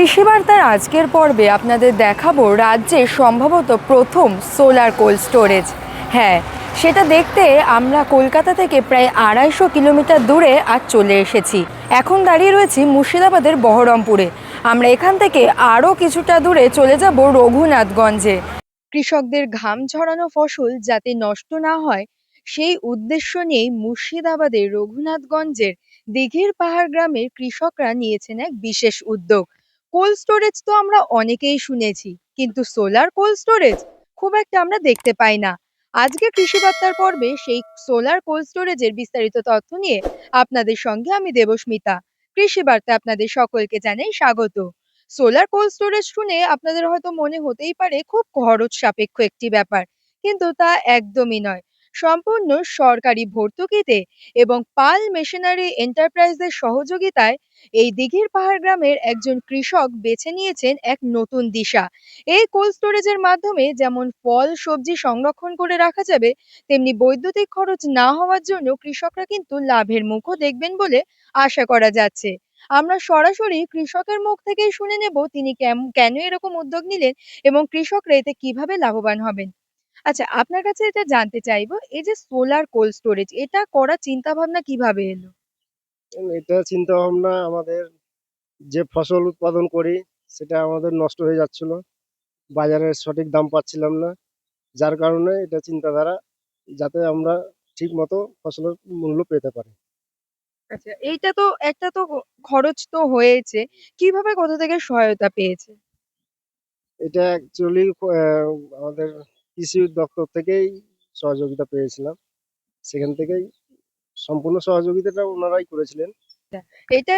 কৃষি বার্তার আজকের পর্বে আপনাদের দেখাবো রাজ্যে সম্ভবত প্রথম সোলার কোল্ড স্টোরেজ হ্যাঁ সেটা দেখতে আমরা কলকাতা থেকে প্রায় আড়াইশো কিলোমিটার দূরে আজ চলে এসেছি। এখন দাঁড়িয়ে রয়েছি মুর্শিদাবাদের বহরমপুরে। আমরা এখান থেকে আরও কিছুটা দূরে চলে যাব রঘুনাথগঞ্জে। কৃষকদের ঘাম ঝরানো ফসল যাতে নষ্ট না হয়, সেই উদ্দেশ্য নিয়েই মুর্শিদাবাদের রঘুনাথগঞ্জের দিঘির পাহাড় গ্রামের কৃষকরা নিয়েছেন এক বিশেষ উদ্যোগ। কোল্ড স্টোরেজ তো আমরা অনেকেই শুনেছি, কিন্তু সোলার কোল্ড স্টোরেজ খুব একটা আমরা দেখতে পাই না। আজকে কৃষি বার্তার পর্বে সেই সোলার কোল্ড স্টোরেজের বিস্তারিত তথ্য নিয়ে আপনাদের সঙ্গে আমি দেবস্মিতা। কৃষি বার্তা আপনাদের সকলকে জানাই স্বাগত। সোলার কোল্ড স্টোরেজ শুনে আপনাদের হয়তো মনে হতেই পারে খুব খরচ সাপেক্ষ একটি ব্যাপার, কিন্তু তা একদমই নয়। সম্পূর্ণ সরকারি ভর্তুকিতে এবং পাল মেশিনারি এন্টারপ্রাইজের সহযোগিতায় এই দিঘির পাহাড় গ্রামের একজন কৃষক বেছে নিয়েছেন এক নতুন দিশা। এই কোল্ড স্টোরেজের মাধ্যমে যেমন ফল, সবজি সংরক্ষণ করে রাখা যাবে, তেমনি বৈদ্যুতিক খরচ না হওয়ার জন্য কৃষকরা কিন্তু লাভের মুখও দেখবেন বলে আশা করা যাচ্ছে। আমরা সরাসরি কৃষকের মুখ থেকেই শুনে নেব তিনি কেন এরকম উদ্যোগ নিলেন এবং কৃষকরা এতে কীভাবে লাভবান হবেন। আচ্ছা আপনার কাছে এটা জানতে চাইব এই যে সোলার কোল্ড স্টোরেজ এটা করার চিন্তা ভাবনা কীভাবে এলো? এটা চিন্তা ভাবনা আমাদের যে ফসল উৎপাদন করি সেটা আমাদের নষ্ট হয়ে যাচ্ছিল। বাজারের সঠিক দাম পাচ্ছিলাম না। যার কারণে এটা চিন্তাধারা যাতে আমরা ঠিক মতো ফসলের মূল্য পেতে পারি। আচ্ছা এইটা তো একটা তো খরচ তো হয়েছে। কীভাবে কোথা থেকে সহায়তা পেয়েছে? এটা অ্যাকচুয়ালি আমাদের কৃষি দপ্তর থেকেই সহযোগিতা পেয়েছিলাম। সেখান থেকেই সম্পূর্ণ সহযোগিতাটা ওনারাই করেছিলেন। এটা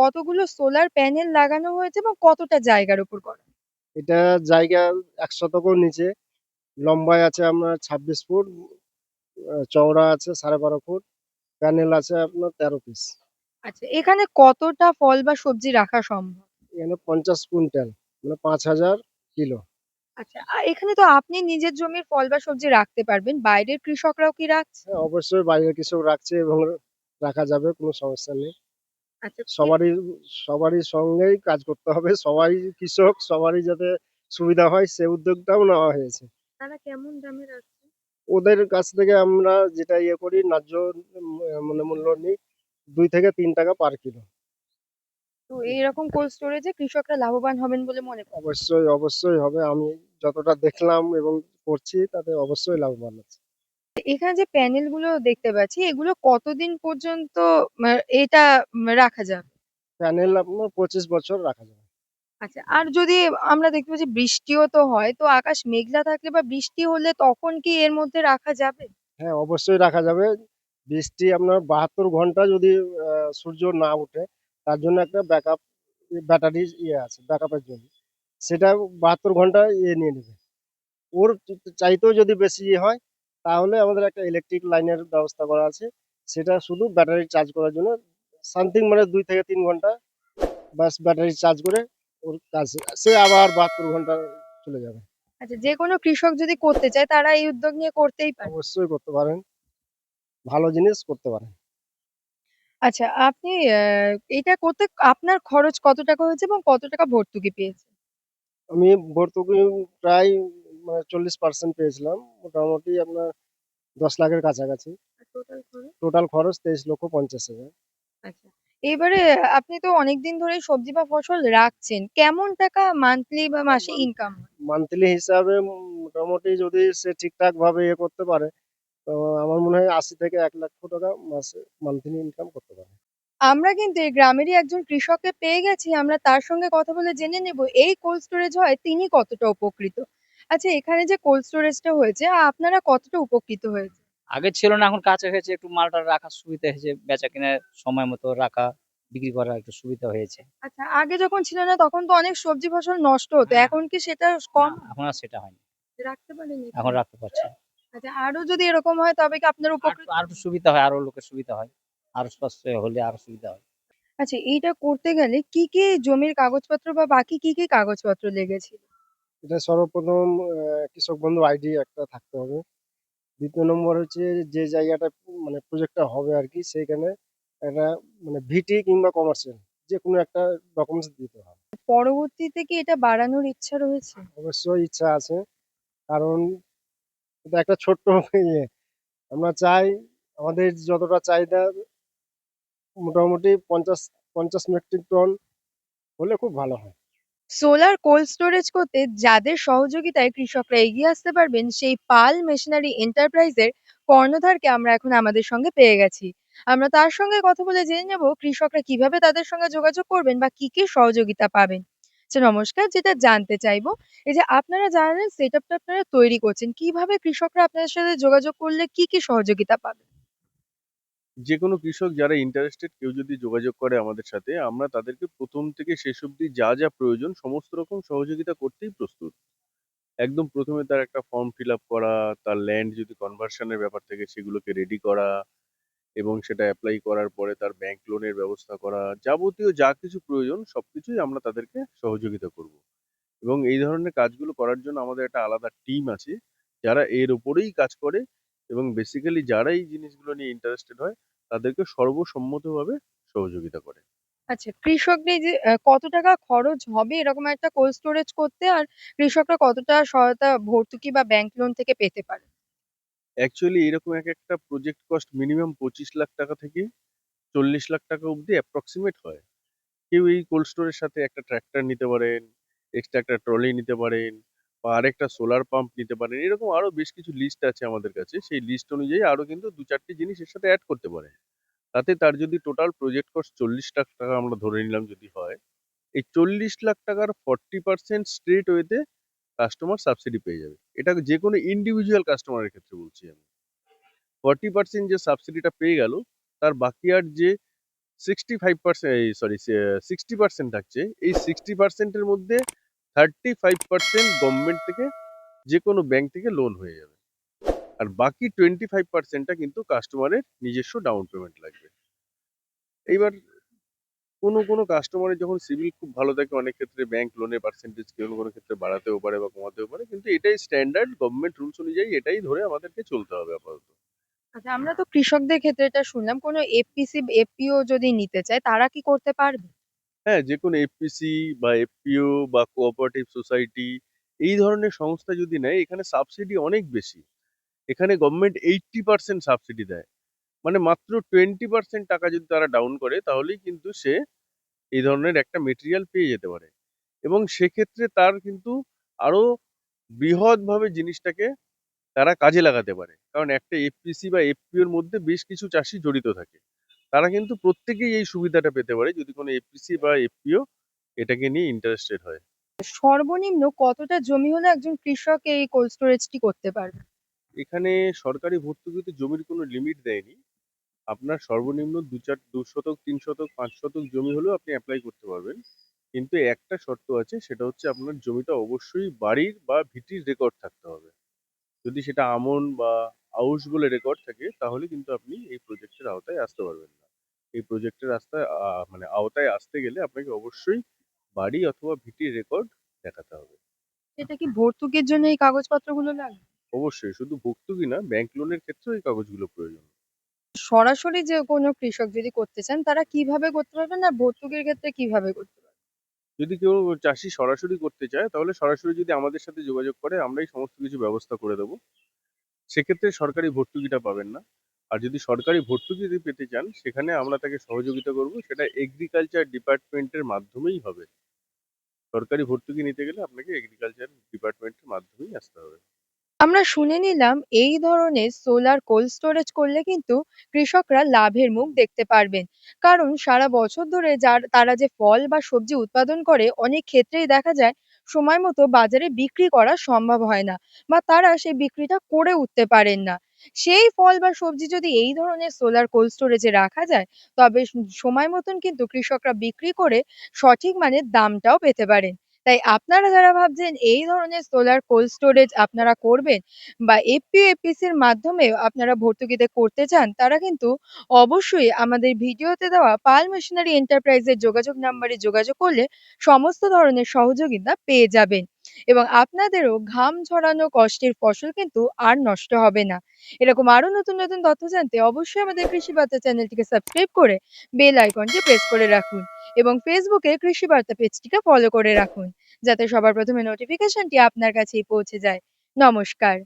কতগুলো সোলার প্যানেল লাগানো হয়েছে এবং কতটা জায়গার উপর করা? এটা জায়গা এক শতকর নিচে। লম্বায় আছে আপনার ছাব্বিশ ফুট চওড়া আছে সাড়ে বারো ফুট প্যানেল আছে আপনার তেরো পিস আচ্ছা এখানে কতটা ফল বা সবজি রাখা সম্ভব? এখানে পঞ্চাশ কুইন্টাল মানে পাঁচ হাজার কিলো। আচ্ছা আর এখানে তো আপনি নিজের জমির ফল বা সবজি রাখতে পারবেন। বাইরের কৃষকরাও কি রাখছে? হ্যাঁ, অবশ্যই বাইরের কৃষক রাখছে এবং রাখা যাবে কোনো সমস্যা নেই। আচ্ছা সবারই সবারই সঙ্গেই কাজ করতে হবে সবাই কৃষক সবারই যাতে সুবিধা হয় সে উদ্যোগটাও নেওয়া হয়েছে। তারা কেমন দামে রাখছে? ওদের কাছ থেকে আমরা যেটা ইয়ে করি ন্যায্য উম, মানে মূল্য নিই দুই থেকে তিন টাকা পার কিলো। তো এইরকম কোল্ড স্টোরেজে কৃষকরা লাভবান হবেন বলে মনে করেন? অবশ্যই অবশ্যই হবে। আমি যতটা দেখলাম এবং করছি তাতে অবশ্যই লাভবান আছে। এখানে যে প্যানেলগুলো দেখতে পাচ্ছি এগুলো কতদিন পর্যন্ত আহ, এটা উম, রাখা যাবে? প্যানেল আপনার পঁচিশ বছর রাখা যাবে। আচ্ছা আর যদি আমরা দেখতে পাচ্ছি বৃষ্টিও তো হয় তো আকাশ মেঘলা থাকলে বা বৃষ্টি হলে তখন কি এর মধ্যে রাখা যাবে? হ্যাঁ অবশ্যই রাখা যাবে। বৃষ্টি আপনার বাহাত্তর ঘণ্টা যদি আহ, সূর্য না ওঠে তার জন্য একটা ব্যাকআপ ব্যাটারি ইয়ে আছে ব্যাকআপের জন্য। সেটা বাহাত্তর ঘণ্টা ইয়ে নিয়ে নেবে। ওর চাইতেও যদি বেশি ইয়ে হয় তাহলে আমাদের একটা ইলেকট্রিক লাইনের ব্যবস্থা করা আছে। সেটা শুধু ব্যাটারি চার্জ করার জন্য সামথিং মানে দুই থেকে তিন ঘণ্টা বাস ব্যাটারি চার্জ করে ওর কাজ। সে আবার বাহাত্তর ঘণ্টা চলে যাবে। আচ্ছা যে কোনো কৃষক যদি করতে চায় তারা এই উদ্যোগ নিয়ে করতেই পারে। অবশ্যই করতে পারেন। ভালো জিনিস করতে পারেন। আচ্ছা আপনি এটা করতে আপনার খরচ কত টাকা হয়েছে এবং কত টাকা ভর্তুকি পেয়েছে? আমি ভর্তুকি প্রায় মানে চল্লিশ পার্সেন্ট পেয়েছিলাম। মোটামুটি আপনার দশ লাখের কাছাকাছি। টোটাল খরচ? টোটাল খরচ তেইশ লক্ষ পঞ্চাশ হাজার। আচ্ছা এবারে আপনি তো অনেকদিন ধরে সবজি বা ফসল রাখছেন। কেমন টাকা মান্থলি বা মাসে ইনকাম হয়? মান্থলি হিসাবে মোটামুটি যদি সে ঠিকঠাক ভাবে ইয়ে করতে পারে তো আমার মনে হয় আশি থেকে এক লক্ষ টাকা মাসে মান্থলি ইনকাম করতে পারে। আমরা কিন্তু এই গ্রামেরই একজন কৃষককে পেয়ে গেছি আমরা তার সঙ্গে কথা বলে জেনে নেব এই কোল্ড স্টোরেজ হয় তিনি কতটা উপকৃত? আচ্ছা এখানে যে কোল্ড স্টোরেজটা হয়েছে আপনারা কতটা উপকৃত হয়েছে? আগে ছিল না এখন কাছে হয়েছে একটু মালটা রাখার সুবিধা হয়েছে বেচা কেনার সময় মতো রাখা বিক্রি করার একটু সুবিধা হয়েছে। আচ্ছা আগে যখন ছিল না তখন তো অনেক সবজি ফসল নষ্ট হতো হ্যাঁ। এখন কি সেটা কম? এখন আর সেটা হয়নি। রাখতে পারেন এখন রাখতে পারছি আচ্ছা আরও যদি এরকম হয় তবে কি আপনার উপকৃত আর সুবিধা হয় আরও লোকের সুবিধা হয়। আরও স্পষ্ট হলে আরও সুবিধা হয়। আচ্ছা এইটা করতে গেলে কি কি জমির কাগজপত্র বা বাকি কি কি কাগজপত্র লেগেছিল এটা সর্বপ্রথম আহ, কৃষক বন্ধু আইডি একটা থাকতে হবে। দ্বিতীয় নম্বর হচ্ছে যে জায়গাটা মানে প্রজেক্টটা হবে আর কি সেইখানে একটা মানে ভিটি কিংবা কমার্শিয়াল যে কোনো একটা ডকুমেন্টস দিতে হবে। পরবর্তীতে কি এটা বাড়ানোর ইচ্ছা রয়েছে? অবশ্যই ইচ্ছা আছে। কারণ এটা একটা ছোট্ট ইয়ে আমরা চাই, আমাদের যতটা চাহিদা, মোটামুটি পঞ্চাশ পঞ্চাশ মেট্রিক টন হলে খুব ভালো হয়। সোলার কোল্ড স্টোরেজ করতে যাদের সহযোগিতায় কৃষকরা এগিয়ে আসতে পারবেন, সেই পাল মেশিনারি এন্টারপ্রাইজের কর্ণধারকে আমরা এখন আমাদের সঙ্গে পেয়ে গেছি। আমরা তার সঙ্গে কথা বলে জেনে নেব, কৃষকরা কীভাবে তাদের সঙ্গে যোগাযোগ করবেন বা কি কি সহযোগিতা পাবেন। আচ্ছা নমস্কার। যেটা জানতে চাইব, এই যে আপনারা জানালেন সেট আপটা আপনারা তৈরি করছেন, কীভাবে কৃষকরা আপনাদের সাথে যোগাযোগ করলে কি কি সহযোগিতা পাবে? যে কোনো কৃষক যারা ইন্টারেস্টেড কেউ যদি যোগাযোগ করে আমাদের সাথে, আমরা তাদেরকে প্রথম থেকে শেষ অবধি যা যা প্রয়োজন সমস্ত রকম সহযোগিতা করতেই প্রস্তুত। একদম প্রথমে তার একটা ফর্ম ফিল আপ করা, তার ল্যান্ড যদি কনভার্সনের ব্যাপার থাকে সেগুলোকে রেডি করা এবং সেটা অ্যাপ্লাই করার পরে তার ব্যাংক লোনের ব্যবস্থা করা যাবতীয় যা কিছু প্রয়োজন সবকিছুই আমরা তাদেরকে সহযোগিতা করব। এবং এই ধরনের কাজগুলো করার জন্য আমাদের একটা আলাদা টিম আছে যারা এর উপরেই কাজ করে এবং বেসিক্যালি যারা এই জিনিসগুলো নিয়ে ইন্টারেস্টেড হয় তাদেরকে সর্বসম্মতভাবে সহযোগিতা করে। আচ্ছা কৃষকদের যে কত টাকা খরচ হবে এরকম একটা কোল্ড স্টোরেজ করতে আর কৃষকরা কতটা সহায়তা ভর্তুকি বা ব্যাংক লোন থেকে পেতে পারে? অ্যাকচুয়ালি এরকম এক একটা প্রজেক্ট কস্ট মিনিমাম পঁচিশ লাখ টাকা থেকে চল্লিশ লাখ টাকা অবধি অ্যাপ্রক্সিমেট হয়। কেউ এই কোল্ড স্টোরের সাথে একটা ট্র্যাক্টর নিতে পারেন এক্সট্রা একটা ট্রলি নিতে পারেন বা আরেকটা সোলার পাম্প নিতে পারেন, এরকম আরও বেশ কিছু লিস্ট আছে আমাদের কাছে। সেই লিস্ট অনুযায়ী আরও কিন্তু দু চারটি জিনিস এর সাথে অ্যাড করতে পারেন। তাতে তার যদি টোটাল প্রজেক্ট কস্ট চল্লিশ লাখ টাকা আমরা ধরে নিলাম যদি হয়, এই চল্লিশ লাখ টাকার ফর্টি পার্সেন্ট স্ট্রেট ওয়েতে কাস্টমার সাবসিডি পেয়ে যাবে। এটা যে কোনো ইন্ডিভিজুয়াল কাস্টমারের ক্ষেত্রে বলছি আমি। ফর্টি পার্সেন্ট যে সাবসিডিটা পেয়ে গেল, তার বাকি আর যে সিক্সটি ফাইভ পার্সেন্ট এই সরি সিক্সটি পার্সেন্ট থাকছে, এই সিক্সটি পার্সেন্টের মধ্যে থার্টি ফাইভ পার্সেন্ট গভর্নমেন্ট থেকে যে কোনো ব্যাংক থেকে লোন হয়ে যাবে। আর বাকি টোয়েন্টি ফাইভ পার্সেন্টটা কিন্তু কাস্টমারের নিজস্ব ডাউন পেমেন্ট লাগবে। এইবার কোনো কোনো কাস্টমারের যখন সিভিল খুব ভালো থাকে অনেক ক্ষেত্রে ব্যাংক লোনের পার্সেন্টেজ কোনো কোনো ক্ষেত্রে বাড়াতেও পারে বা কমাতেও পারে কিন্তু এটাই স্ট্যান্ডার্ড গভর্নমেন্ট রুলস অনুযায়ী এটাই ধরে আমাদেরকে চলতে হবে আপাতত। আচ্ছা আমরা তো কৃষকদের ক্ষেত্রে এটা শুনলাম কোনো এফপিসি এফপিও যদি নিতে চায় তারা কি করতে পারবে? হ্যাঁ যে কোনো এফপিসি বা এফপিও বা কোঅপারেটিভ সোসাইটি এই ধরনের সংস্থা যদি নেয় এখানে সাবসিডি অনেক বেশি। এখানে গভর্নমেন্ট এইটটি পার্সেন্ট সাবসিডি দেয়। মানে মাত্র টোয়েন্টি পার্সেন্ট টাকা যদি তারা ডাউন করে তাহলেই কিন্তু সে এই ধরনের একটা মেটেরিয়াল পেয়ে যেতে পারে। এবং সেক্ষেত্রে তার কিন্তু আরও বৃহৎভাবে জিনিসটাকে তারা কাজে লাগাতে পারে। কারণ একটা এফপিসি বা এফপিওর মধ্যে বেশ কিছু চাষি জড়িত থাকে। তারা কিন্তু প্রত্যেকেই এই সুবিধাটা পেতে পারে যদি কোনো এফপিসি বা এফপিও এটাকে নিয়ে ইন্টারেস্টেড হয়। সর্বনিম্ন কতটা জমি হলে একজন কৃষক এই কোল্ড স্টোরেজটি করতে পারবে? এখানে সরকারি ভর্তুকিতে জমির কোনো লিমিট দেয়নি। আপনার সর্বনিম্ন দু চার দু শতক তিন শতক পাঁচ শতক জমি হলেও আপনি অ্যাপ্লাই করতে পারবেন। কিন্তু একটা শর্ত আছে সেটা হচ্ছে আপনার জমিটা অবশ্যই বাড়ির বা ভিটির রেকর্ড থাকতে হবে। যদি সেটা আমন বা আউশ বলে রেকর্ড থাকে তাহলে কিন্তু আপনি এই প্রজেক্টের আওতায় আসতে পারবেন না। এই প্রজেক্টের রাস্তায় আহ, মানে আওতায় আসতে গেলে আপনাকে অবশ্যই বাড়ি অথবা ভিটির রেকর্ড দেখাতে হবে। এটা কি ভর্তুকির জন্য এই কাগজপত্রগুলো লাগে? অবশ্যই শুধু ভর্তুকি না ব্যাংক লোনের ক্ষেত্রেও এই কাগজগুলো প্রয়োজন। সরাসরি যে কোনো কৃষক যদি করতে চান, তারা কীভাবে করতে পারবেন আর ভর্তুকির ক্ষেত্রে কীভাবে করতে পারবেন? যদি কেউ চাষি সরাসরি করতে চায়, তাহলে সরাসরি যদি আমাদের সাথে যোগাযোগ করে, আমরাই সমস্ত কিছু ব্যবস্থা করে দেবো। সেক্ষেত্রে সরকারি ভর্তুকিটা পাবেন না। আর যদি সরকারি ভর্তুকি যদি পেতে চান, সেখানে আমরা তাকে সহযোগিতা করব। সেটা এগ্রিকালচার ডিপার্টমেন্টের মাধ্যমেই হবে। সরকারি ভর্তুকি নিতে গেলে আপনাকে এগ্রিকালচার ডিপার্টমেন্টের মাধ্যমেই আসতে হবে। আমরা শুনে নিলাম এই ধরনের সোলার কোল্ড স্টোরেজ করলে কিন্তু কৃষকরা লাভের মুখ দেখতে পারবেন। কারণ সারা বছর ধরে যার, তারা যে ফল বা সবজি উৎপাদন করে অনেক ক্ষেত্রেই দেখা যায় সময় মতো বাজারে বিক্রি করা সম্ভব হয় না বা তারা সেই বিক্রিটা করে উঠতে পারেন না। সেই ফল বা সবজি যদি এই ধরনের সোলার কোল্ড স্টোরেজে রাখা যায়, তবে সময় মতন কিন্তু কৃষকরা বিক্রি করে সঠিক মানের দামটাও পেতে পারেন। তাই আপনারা যারা ভাবছেন এই ধরনের সোলার কোল্ড স্টোরেজ আপনারা করবেন বা এফপিও এফপিসির মাধ্যমে আপনারা ভর্তুকিতে করতে চান, তারা কিন্তু অবশ্যই আমাদের ভিডিওতে দেওয়া পাল মেশিনারি এন্টারপ্রাইজের যোগাযোগ নাম্বারে যোগাযোগ করলে সমস্ত ধরনের সহযোগিতা পেয়ে যাবেন। এবং আপনাদেরও ঘাম ঝরানো কষ্টের ফসল কিন্তু আর নষ্ট হবে না। এরকম আরও নতুন নতুন তথ্য জানতে অবশ্যই আমাদের কৃষি বার্তা চ্যানেলটিকে সাবস্ক্রাইব করে বেল আইকনটি প্রেস করে রাখুন এবং ফেসবুকে কৃষি বার্তা পেজটিকে ফলো করে রাখুন, যাতে সবার প্রথমে নোটিফিকেশনটি আপনার কাছেই পৌঁছে যায়। নমস্কার।